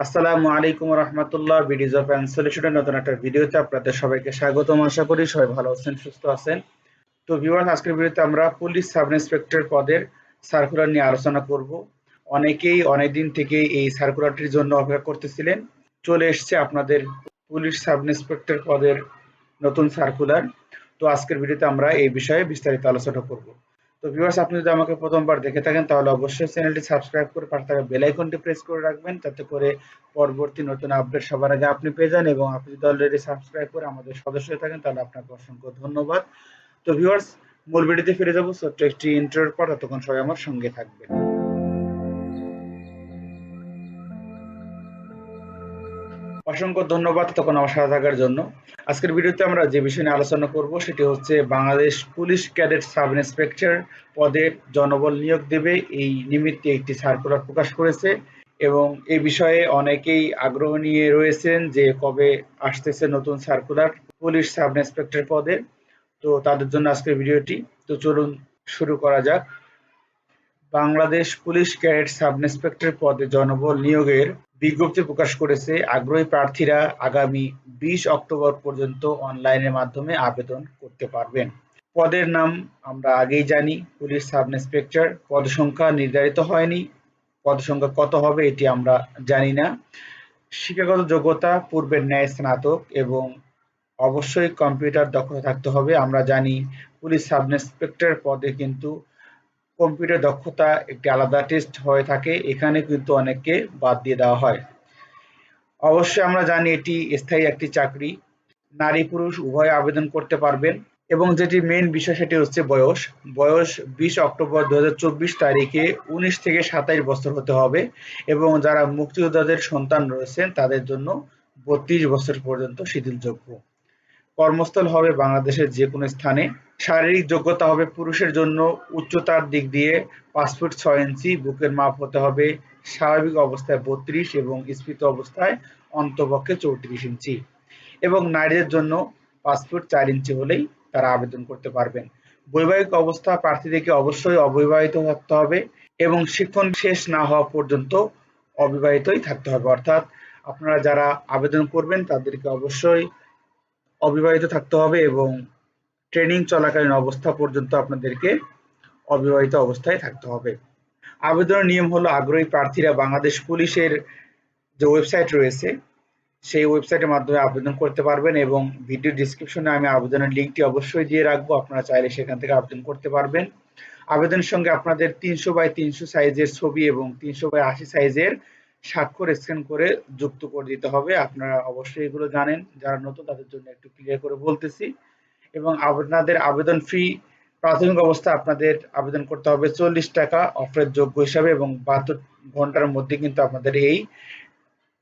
আসসালামু আলাইকুম রহমতুল্লাহ বিডিজ of and নতুন একটা ভিডিওতে আপনাদের সবাইকে স্বাগতম। আশা করি সবাই ভালো আছেন, সুস্থ আছেন। তো ভিউয়ার্স আজকের ভিডিওতে আমরা পুলিশ সাব ইন্সপেক্টর পদের সার্কুলার নিয়ে আলোচনা করব। অনেকেই অনেকদিন থেকে এই সার্কুলারটির জন্য অপেক্ষা করতেছিলেন। চলে এসছে আপনাদের পুলিশ সাব ইন্সপেক্টর পদের নতুন সার্কুলার তো আজকের ভিডিওতে আমরা এই বিষয়ে বিস্তারিত আলোচনা করব। তো ভিউয়ার্স আপনি যদি আমাকে প্রথমবার দেখে থাকেন, তাহলে অবশ্যই চ্যানেলটি সাবস্ক্রাইব করে পাশে থাকা বেল আইকনটি প্রেস করে রাখবেন, যাতে করে পরবর্তী নতুন আপডেট সবার আগে আপনি পেয়ে যান এবং আপনি যদি অলরেডি সাবস্ক্রাইব করে আমাদের সদস্য হয়ে থাকেন, তাহলে আপনাকে অসংখ্য ধন্যবাদ। তো ভিউয়ার্স মূল ভিডিওতে ফিরে যাব, ছোট্ট একটি ইন্টারভিউর পর, ততক্ষণ সবাই আমার সঙ্গে থাকবেন। অসংখ্য ধন্যবাদ তখন আমার সাথে থাকার জন্য। আজকের ভিডিওতে আমরা যে বিষয় নিয়ে আলোচনা করব, সেটি হচ্ছে Bangladesh police cadet sub inspector পদে জনবল নিয়োগ দেবে এই নিমিত্তে একটি সার্কুলার প্রকাশ করেছে এবং এই বিষয়ে অনেকেই আগ্রহ নিয়ে রয়েছেন যে কবে আসতেছে নতুন সার্কুলার পুলিশ সাব ইন্সপেক্টর পদে। তো তাদের জন্য আজকের ভিডিওটি। তো চলুন শুরু করা যাক। Bangladesh police cadet sub inspector পদে জনবল নিয়োগের বিজ্ঞপ্তি প্রকাশ করেছে, আগ্রহী প্রার্থীরা আগামী বিশ অক্টোবর পর্যন্ত অনলাইনের মাধ্যমে আবেদন করতে পারবেন। পদের নাম আমরা আগেই জানি, পুলিশ সাব ইন্সপেক্টর পদ সংখ্যা নির্ধারিত হয়নি। পদ সংখ্যা কত হবে এটি আমরা জানি না। শিক্ষাগত যোগ্যতা, পূর্বের ন্যায় স্নাতক এবং অবশ্যই কম্পিউটার দক্ষতা থাকতে হবে। আমরা জানি পুলিশ সাব ইন্সপেক্টর পদে কিন্তু কম্পিউটার দক্ষতা একটি আলাদা টেস্ট হয়ে থাকে, এখানে কিন্তু অনেককে বাদ দিয়ে দেওয়া হয়। অবশ্যই আমরা জানি এটি স্থায়ী একটি চাকরি, নারী পুরুষ উভয় আবেদন করতে পারবেন এবং যেটি মেন বিষয় সেটি হচ্ছে বয়স। বয়স বিশ অক্টোবর দুহাজার চব্বিশ তারিখে উনিশ থেকে সাতাইশ বছর হতে হবে এবং যারা মুক্তিযোদ্ধাদের সন্তান রয়েছেন তাদের জন্য বত্রিশ বছর পর্যন্ত শিথিলযোগ্য। কর্মস্থল হবে বাংলাদেশের যে কোনো স্থানে। শারীরিক যোগ্যতা হবে পুরুষের জন্য। উচ্চতার দিক দিয়ে পাঁচ ফুট ছয় ইঞ্চি, বুকের মাপ হতে হবে স্বাভাবিক অবস্থায় বত্রিশ এবং স্ফীত অবস্থায় অন্তপক্ষে চৌত্রিশ ইঞ্চি। এবং নারীদের জন্য পাঁচ ফুট চার ইঞ্চি হলেই তারা আবেদন করতে পারবেন। বৈবাহিক অবস্থা প্রার্থীদেরকে অবশ্যই অবিবাহিত থাকতে হবে এবং শিক্ষণ শেষ না হওয়া পর্যন্ত অবিবাহিতই থাকতে হবে। অর্থাৎ আপনারা যারা আবেদন করবেন তাদেরকে অবশ্যই অবিবাহিত থাকতে হবে এবং ট্রেনিং চলাকালীন অবস্থা পর্যন্ত আপনাদেরকে অবিবাহিত অবস্থায় থাকতে হবে। আবেদনের নিয়ম হলো, আগ্রহী প্রার্থীরা বাংলাদেশ পুলিশের যে ওয়েবসাইট রয়েছে, সেই ওয়েবসাইটের মাধ্যমে আবেদন করতে পারবেন এবং ভিডিও ডিসক্রিপশনে আমি আবেদনের লিঙ্কটি অবশ্যই দিয়ে রাখব। আপনারা চাইলে সেখান থেকে আবেদন করতে পারবেন। আবেদনের সঙ্গে আপনাদের তিনশো বাই তিনশো সাইজের ছবি এবং তিনশো বাই আশি সাইজের স্বাক্ষর স্ক্যান করে যুক্ত করে দিতে হবে। আপনারা অবশ্যই এগুলো জানেন। যারা নতুন, তাদের জন্য একটু ক্লিয়ার করে বলতেছি। এবং আপনাদের আবেদন ফি প্রাথমিক অবস্থা আপনাদের আবেদন করতে হবে চল্লিশ টাকা অফারের যোগ্য হিসাবে এবং বাহাত্তর ঘণ্টার মধ্যে কিন্তু আপনাদের এই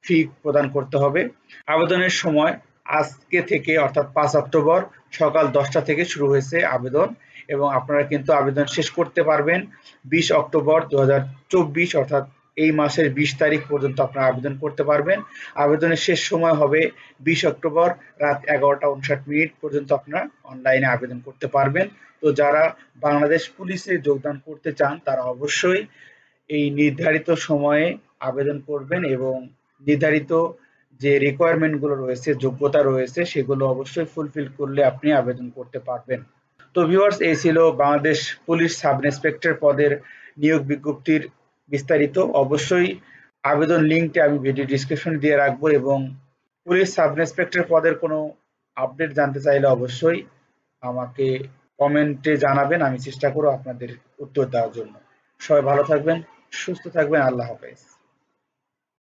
ফি প্রদান করতে হবে। আবেদনের সময় আজকে থেকে, অর্থাৎ পাঁচ অক্টোবর সকাল দশটা থেকে শুরু হয়েছে আবেদন এবং আপনারা কিন্তু আবেদন শেষ করতে পারবেন। বিশ অক্টোবর দু হাজার চব্বিশ, অর্থাৎ এই মাসের বিশ তারিখ পর্যন্ত আপনারা আবেদন করতে পারবেন। আবেদনের শেষ সময় হবে বিশ অক্টোবর রাত এগারোটা উনষাট মিনিট পর্যন্ত আপনারা অনলাইনে আবেদন করতে পারবেন। তো যারা বাংলাদেশ পুলিশে যোগদান করতে চান, তারা অবশ্যই এই নির্ধারিত সময়ে আবেদন করবেন এবং নির্ধারিত যে রিকোয়ারমেন্টগুলো রয়েছে, যোগ্যতা রয়েছে, সেগুলো অবশ্যই ফুলফিল করলে আপনি আবেদন করতে পারবেন। তো ভিউয়ার্স এই ছিল বাংলাদেশ পুলিশ সাব ইন্সপেক্টর পদের নিয়োগ বিজ্ঞপ্তির বিস্তারিত অবশ্যই আবেদন লিঙ্কটি আমি ভিডিও ডিসক্রিপশনে দিয়ে রাখব এবং পুলিশ সাব ইন্সপেক্টর পদের কোনো আপডেট জানতে চাইলে অবশ্যই আমাকে কমেন্টে জানাবেন, আমি চেষ্টা করব আপনাদের উত্তর দেওয়ার জন্য। সবাই ভালো থাকবেন, সুস্থ থাকবেন, আল্লাহ হাফেজ।